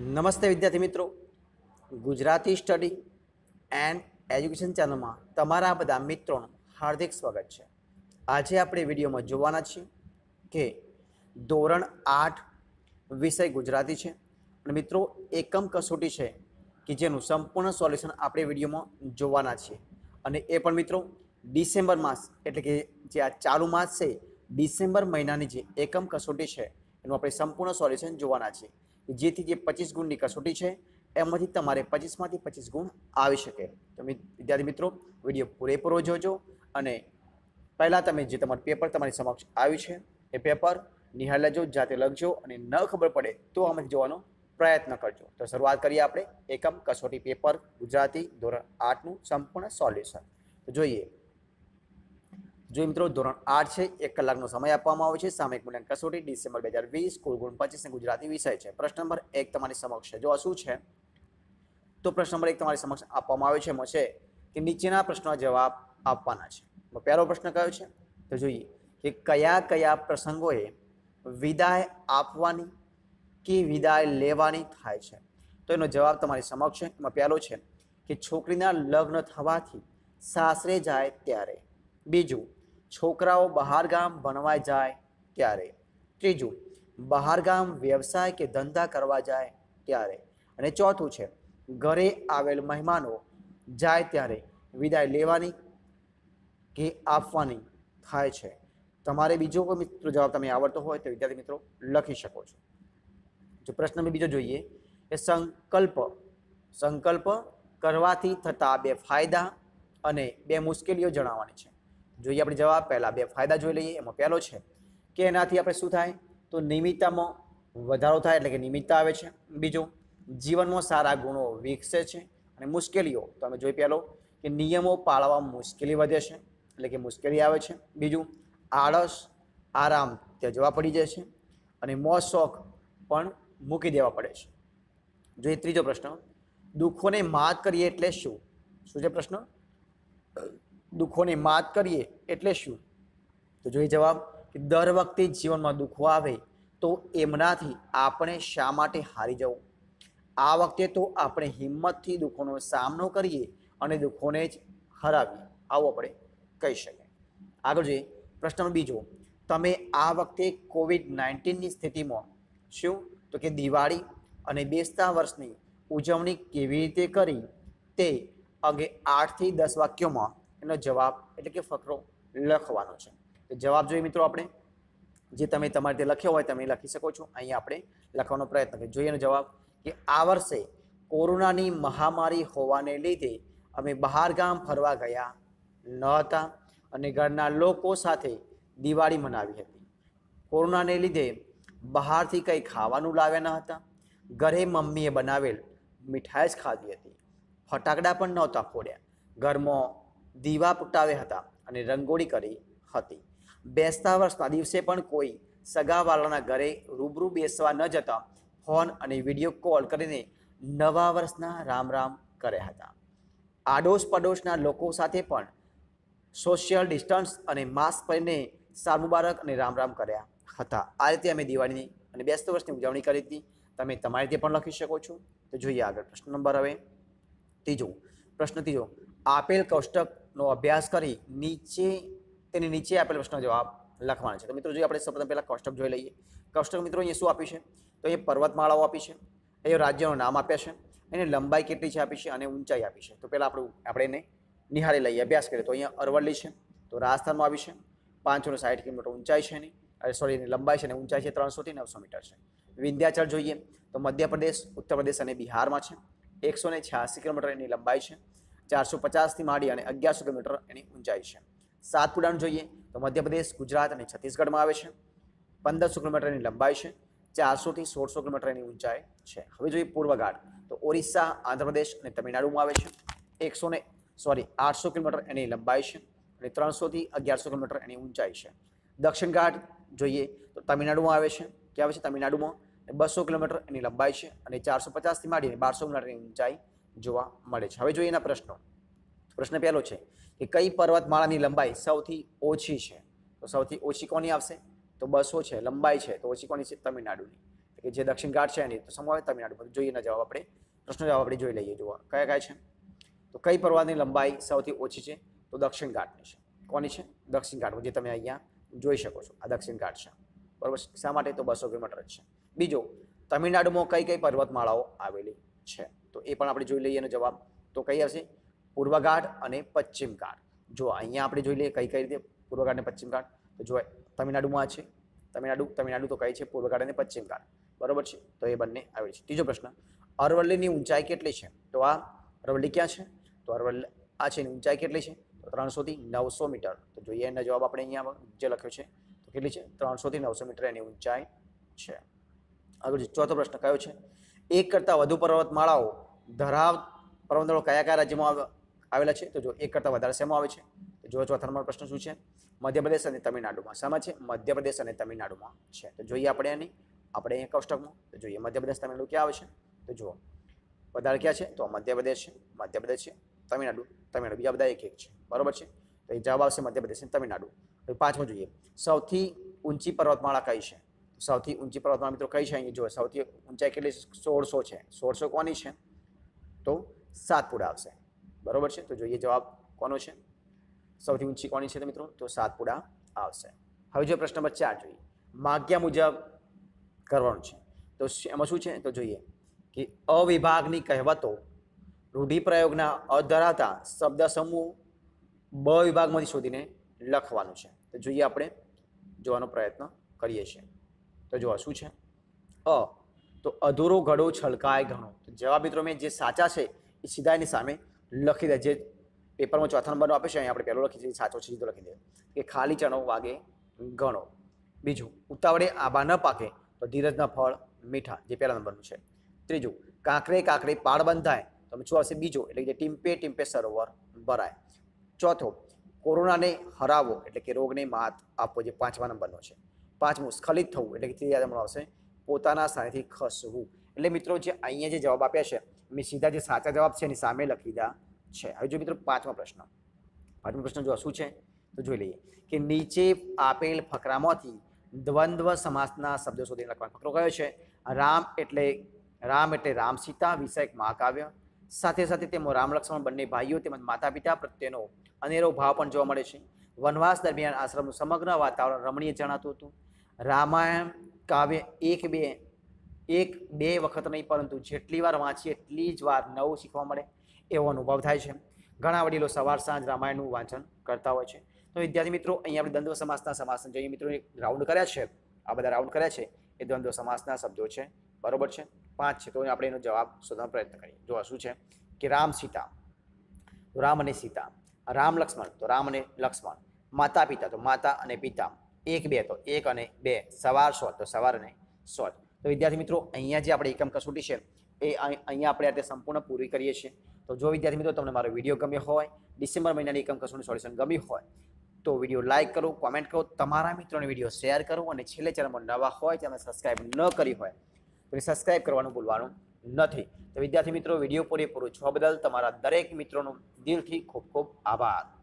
નમસ્તે વિદ્યાર્થી મિત્રો. ગુજરાતી સ્ટડી એન્ડ એજ્યુકેશન ચેનલમાં તમારા બધા મિત્રોનું હાર્દિક સ્વાગત છે. આજે આપણે વિડીયોમાં જોવાના છીએ કે ધોરણ આઠ વિષય ગુજરાતી છે. અને મિત્રો, એકમ કસોટી છે કે જેનું સંપૂર્ણ સોલ્યુશન આપણે વિડીયોમાં જોવાના છીએ. અને એ પણ મિત્રો, ડિસેમ્બર માસ એટલે કે જે આ ચાલુ માસ છે, ડિસેમ્બર મહિનાની જે એકમ કસોટી છે, એનું આપણે સંપૂર્ણ સોલ્યુશન જોવાના છીએ. જેથી જે પચીસ ગુણની કસોટી છે, એમાંથી તમારે પચીસમાંથી પચીસ ગુણ આવી શકે. તો વિદ્યાર્થી મિત્રો, વીડિયો પૂરેપૂરો જોજો અને પહેલાં તમે જે તમારું પેપર તમારી સમક્ષ આવ્યું છે, એ પેપર નિહાળ લેજો, જાતે લખજો અને ન ખબર પડે તો આમાંથી જોવાનો પ્રયત્ન કરજો. તો શરૂઆત કરીએ આપણે એકમ કસોટી પેપર ગુજરાતી ધોરણ આઠનું સંપૂર્ણ સોલ્યુશન. તો જોઈએ જો મિત્રો, ધોરણ આઠ છે, એક કલાકનો સમય આપવામાં આવે છે. સામયિક મૂલ્યાંકન કસોટી, ડિસેમ્બર બે હજાર વીસ, કુલ ગુણ પચીસ ગુજરાતી વિષય છે. પ્રશ્ન નંબર એક તમારી સમક્ષ છે. જો આ શું છે? તો પ્રશ્ન નંબર એક તમારી સમક્ષ આપવામાં આવ્યો છે, એમાં છે કે નીચેના પ્રશ્નો જવાબ આપવાના છે. પહેલો પ્રશ્ન કયો છે? તો જોઈએ કે કયા કયા પ્રસંગોએ વિદાય આપવાની કે વિદાય લેવાની થાય છે? તો એનો જવાબ તમારી સમક્ષ છે. એમાં પહેલો છે કે છોકરીના લગ્ન થવાથી સાસરે જાય ત્યારે. બીજું છોકરાઓ બહાર ગામ ભણવા જાય ત્યારે. ત્રીજું બહાર ગામ વ્યવસાય કે ધંધા કરવા જાય ત્યારે. અને ચોથું છે, ઘરે આવેલ મહેમાનો જાય ત્યારે વિદાય લેવાની કે આપવાની થાય છે. તમારે બીજો કોઈ મિત્રો જવાબ તમે આવડતો હોય તો વિદ્યાર્થી મિત્રો લખી શકો છો. જો પ્રશ્ન બીજો જોઈએ, એ સંકલ્પ સંકલ્પ કરવાથી થતા બે ફાયદા અને બે મુશ્કેલીઓ જણાવવાની છે. જોઈએ આપણે જવાબ, પહેલાં બે ફાયદા જોઈ લઈએ, એમાં પહેલો છે કે એનાથી આપણે શું થાય? તો નિયમિતતામાં વધારો થાય એટલે કે નિયમિતતા આવે છે. બીજું, જીવનમાં સારા ગુણો વિકસે છે અને મુશ્કેલીઓ, તો અમે જોઈ પહેલો કે નિયમો પાળવામાં મુશ્કેલી વધે છે એટલે કે મુશ્કેલી આવે છે. બીજું, આળસ, આરામ ત્યજવા પડી જાય છે અને મોજ શોખ પણ મૂકી દેવા પડે છે. જોઈએ ત્રીજો પ્રશ્ન, દુઃખોને માત કરીએ એટલે શું? શું છે પ્રશ્ન? દુઃખોને માત કરીએ એટલે શું? તો જોઈએ જવાબ કે દર વખતે જીવનમાં દુઃખો આવે તો એમનાથી આપણે શા માટે હારી જવું? આ વખતે તો આપણે હિંમતથી દુઃખોનો સામનો કરીએ અને દુઃખોને જ હરાવીએ. આવું આપણે કહી શકીએ આગળ જોઈએ. પ્રશ્ન બીજો. તમે આ વખતે કોવિડ નાઇન્ટીનની સ્થિતિમાં શું? તો કે દિવાળી અને બેસતા વર્ષની ઉજવણી કેવી રીતે કરી? તે અંગે આઠથી દસ વાક્યોમાં એનો જવાબ એટલે કે ફકરો લખવાનો છે. તો જવાબ જોઈએ મિત્રો આપણે. જે તમે તમારે તે લખ્યો હોય તમે લખી શકો છો. અહીંયા આપણે લખવાનો પ્રયત્ન કરીએ. જોઈએ એનો જવાબ કે આ વર્ષે કોરોનાની મહામારી હોવાને લીધે અમે બહાર ગામ ફરવા ગયા ન હતા અને ઘરના લોકો સાથે દિવાળી મનાવી હતી. કોરોનાને લીધે બહારથી કંઈ ખાવાનું લાવ્યા ન હતા. ઘરે મમ્મીએ બનાવેલ મીઠાઈ જ ખાધી હતી. ફટાકડા પણ નહોતા ફોડ્યા. ઘરમાં દીવા પુટાવ્યા હતા અને રંગોળી કરી હતી. બેસતા વર્ષના દિવસે પણ કોઈ સગાવાળાના ઘરે રૂબરૂ બેસવા ન જતા ફોન અને વીડિયો કોલ કરીને નવા વર્ષના રામ રામ કર્યા હતા. આડોશ પડોશના લોકો સાથે પણ સોશિયલ ડિસ્ટન્સ અને માસ્ક પહેરીને સાલ મુબારક અને રામ રામ કર્યા હતા. આ રીતે અમે દિવાળીની અને બેસતા વર્ષની ઉજવણી કરી હતી. તમે તમારી રીતે પણ લખી શકો છો. તો જોઈએ આગળ પ્રશ્ન નંબર હવે. ત્રીજો પ્રશ્ન ત્રીજો. આપેલ કોષ્ટકનો અભ્યાસ કરી નીચે, તેની નીચે આપેલ પ્રશ્નનો જવાબ લખવાનો છે. તો મિત્રો, જોઈએ આપણે સૌપ્રથમ પહેલાં કોષ્ટક જોઈ લઈએ. કોષ્ટક મિત્રો, અહીંયા શું આપ્યું છે? તો અહીંયા પર્વતમાળાઓ આપી છે, અહીંયા રાજ્યનું નામ આપ્યા છે, એની લંબાઈ કેટલી છે આપી છે અને ઊંચાઈ આપી છે. તો પહેલાં આપણે આપણે એને નિહાળી લઈએ, અભ્યાસ કરીએ. તો અહીંયા અરવલ્લી છે, તો રાજસ્થાનમાં આવી છે, પાંચસો સાઠ કિલોમીટર ઊંચાઈ છે એની સોરી એની લંબાઈ છે અને ઊંચાઈ છે ત્રણસોથી નવસો મીટર છે. વિંધ્યાચળ જોઈએ, તો મધ્યપ્રદેશ ઉત્તર પ્રદેશ અને બિહારમાં છે, એકસો ને છ્યાસી કિલોમીટર એની લંબાઈ છે ચારસો પચાસથી માંડી અને અગિયારસો કિલોમીટર એની ઊંચાઈ છે. સાતપુડાનું જોઈએ તો મધ્યપ્રદેશ, ગુજરાત અને છત્તીસગઢમાં આવે છે. પંદરસો કિલોમીટર એની લંબાઈ છે. ચારસોથી સોળસો કિલોમીટર એની ઊંચાઈ છે. હવે જોઈએ પૂર્વ ઘાટ તો ઓરિસ્સા, આંધ્રપ્રદેશ અને તમિલનાડુમાં આવે છે. એકસો ને, સોરી, આઠસો કિલોમીટર એની લંબાઈ છે અને ત્રણસોથી અગિયારસો કિલોમીટર એની ઊંચાઈ છે. દક્ષિણ ઘાટ જોઈએ તો તમિલનાડુમાં આવે છે. ક્યાં આવે છે? તમિલનાડુમાં. બસો કિલોમીટર એની લંબાઈ છે અને ચારસો પચાસથી માંડીને બારસો કિલોમીટરની ઊંચાઈ જોવા મળે છે. હવે જોઈએ એના પ્રશ્નો. પ્રશ્ન પહેલો છે કે કઈ પર્વતમાળાની લંબાઈ સૌથી ઓછી છે? તો સૌથી ઓછી કોની આવશે? તો બસો છે, લંબાઈ છે, તો ઓછી કોની છે? તમિલનાડુની. કે જે દક્ષિણ ઘાટ છે એની, તો સમાવે તમિલનાડુ. બધું જોઈએ એના જવાબ આપણે પ્રશ્નો જવાબ આપણે જોઈ લઈએ, જોવા. કયા કયા છે? તો કઈ પર્વતની લંબાઈ સૌથી ઓછી છે? તો દક્ષિણ ઘાટની છે. કોની છે? દક્ષિણ ઘાટ, જે તમે અહીંયા જોઈ શકો છો. આ દક્ષિણ ઘાટ છે. બરોબર? શા માટે? તો બસો કિલોમીટર છે. બીજો, તમિલનાડુમાં કઈ કઈ પર્વતમાળાઓ આવેલી છે? તો એ પણ આપણે જોઈ લઈએ એનો જવાબ. તો કઈ આવશે? પૂર્વ ઘાટ અને પશ્ચિમ ઘાટ જો અહીંયા આપણે જોઈ લઈએ કઈ કઈ રીતે પૂર્વ અને પશ્ચિમ ઘાટ તો જો તમિલનાડુમાં આ છે, તમિલનાડુ તમિલનાડુ તો કઈ છે? પૂર્વ ઘાટ અને પશ્ચિમ ઘાટ બરોબર છે? તો એ બંને આવેલી છે. ત્રીજો પ્રશ્ન, અરવલ્લીની ઊંચાઈ કેટલી છે? તો આ અરવલ્લી ક્યાં છે? તો અરવલ્લી, આ છે એની ઊંચાઈ કેટલી છે? તો ત્રણસોથી નવસો મીટર. તો જોઈએ એનો જવાબ આપણે અહીંયા જે લખ્યો છે, તો કેટલી છે? ત્રણસોથી નવસો મીટર એની ઊંચાઈ છે. આગળ ચોથો પ્રશ્ન કયો છે? એક કરતાં વધુ પર્વતમાળાઓ ધરાવ પર્વતમાળાઓ કયા કયા રાજ્યમાં આવ- આવેલા છે? તો જો એક કરતાં વધારે શેમાં આવે છે? તો જો ચોથા નંબર પ્રશ્ન શું છે? મધ્યપ્રદેશ અને તમિલનાડુમાં. શામાં છે? મધ્યપ્રદેશ અને તમિલનાડુમાં છે. તો જોઈએ આપણે એની આપણે અહીંયા કોષ્ટકમાં. તો જોઈએ મધ્યપ્રદેશ, તમિલનાડુ ક્યાં આવે છે? તો જુઓ. વધારે ક્યાં છે? તો મધ્યપ્રદેશ છે મધ્યપ્રદેશ છે, તમિલનાડુ. તમિલનાડુ બીજા બધા એક એક છે. બરાબર છે? તો એ જવાબ આવશે મધ્યપ્રદેશ અને તમિલનાડુ. પાંચમું જોઈએ. સૌથી ઊંચી પર્વતમાળા કઈ છે? સૌથી ઊંચી પર્વતમાળા મિત્રો કઈ છે અહીંયા જો સૌથી ઊંચાઈ કેટલી સોળસો છે. સોળસો કોની છે? તો સાતપુડા આવશે. બરોબર છે? તો જોઈએ જવાબ કોનો છે? સૌથી ઊંચી કોની છે તો મિત્રો? તો સાતપુડા આવશે. હવે જો પ્રશ્ન નંબર ચાર જોઈએ. માગ્યા મુજબ કરવાનું છે. તો એમાં શું છે? તો જોઈએ કે અવિભાગની કહેવતો રૂઢિપ્રયોગના અધરાતા શબ્દ સમૂહ બ વિભાગમાંથી શોધીને લખવાનું છે. તો જોઈએ આપણે જોવાનો પ્રયત્ન કરીએ છીએ. તો જો શું છે? અ, તો અધૂરો ઘડો છલકાય ઘણો. જવાબ મિત્રો મેં જે સાચા છે, એ સીધા એની સામે લખી દે. જે પેપરમાં ચોથા નંબરનો આપે છે અહીં આપણે પહેલો લખી સાચો છે, સીધો લખી દે કે ખાલી ચણો વાગે ઘણો. બીજું, ઉતાવળે આંબા ન પાકે તો ધીરજના ફળ મીઠા, જે પહેલા નંબરનું છે. ત્રીજું, કાંકરે કાંકરે પાળ બંધાય. તો શું આવશે? બીજો, એટલે કે ટીમ્પે ટીમ્પે સરોવર ભરાય. ચોથો, કોરોનાને હરાવો, એટલે કે રોગને માત આપવો, જે પાંચમા નંબરનો છે. પાંચમું, સ્ખલિત થવું એટલે કે ત્રીજા નંબર આવશે પોતાના સ્થાનેથી ખસવું. એટલે મિત્રો જે અહીંયા જે જવાબ આપ્યા છે, મેં સીધા જે સાચા જવાબ છે એની સામે લખી દીધા છે. હવે જો મિત્રો પાંચમો પ્રશ્ન. પાંચમો પ્રશ્ન જો શું છે? તો જોઈ લઈએ કે નીચે આપેલ ફકરામાંથી દ્વંદ્વ સમાસના શબ્દો સુધી લખવાનો ફકરો કયો છે? રામ એટલે રામ એટલે રામ સીતા વિષયક મહાકાવ્ય. સાથે સાથે તેમાં રામ લક્ષ્મણ બંને ભાઈઓ તેમજ માતા પિતા પ્રત્યેનો અનેરો ભાવ પણ જોવા મળે છે. વનવાસ દરમિયાન આશ્રમનું સમગ્ર વાતાવરણ રમણીય જણાતું હતું. રામાયણ, કાવ્ય એક બે એક બે વખત નહીં, પરંતુ જેટલી વાર વાંચીએ એટલી જ વાર નવું શીખવા મળે એવો અનુભવ થાય છે. ઘણા વડીલો સવાર સાંજ રામાયણનું વાંચન કરતા હોય છે. તો વિદ્યાર્થી મિત્રો, અહીંયા આપણે દ્વંદ્વ સમાસના સમાસન જે મિત્રો રાઉન્ડ કર્યા છે. આ બધા રાઉન્ડ કર્યા છે. એ દ્વંદ્વ સમાસના શબ્દો છે. બરોબર છે? પાંચ છે. તો આપણે એનો જવાબ શોધવાનો પ્રયત્ન કરીએ. જો શું છે? કે રામ સીતા. રામ અને સીતા. રામ લક્ષ્મણ. તો રામ અને લક્ષ્મણ. માતા પિતા તો માતા અને પિતા. એક બે તો એક અને બે, સવાર સો તો સવાર અને સો તો વિદ્યાર્થી મિત્રો, અહીંયા જે આપણે એકમ કસોટી છે, એ અહીં- અહીંયા આપણે આ સંપૂર્ણ પૂરી કરીએ છીએ. તો જો વિદ્યાર્થી મિત્રો તમને મારો વીડિયો ગમ્યો હોય, ડિસેમ્બર મહિનાની એકમ કસોટી સોલ્યુશન ગમ્યું હોય, તો વીડિયો લાઇક કરો, કોમેન્ટ કરો, તમારા મિત્રોને વીડિયો શેર કરો અને છેલ્લે ચેનલમાં નવા હોય તમે સબસ્ક્રાઇબ ન કરી હોય, તો સબસ્ક્રાઇબ કરવાનું ભૂલવાનું નથી. તો વિદ્યાર્થી મિત્રો, વીડિયો પૂરેપૂરો જોવા બદલ તમારા દરેક મિત્રોનો દિલથી ખૂબ ખૂબ આભાર.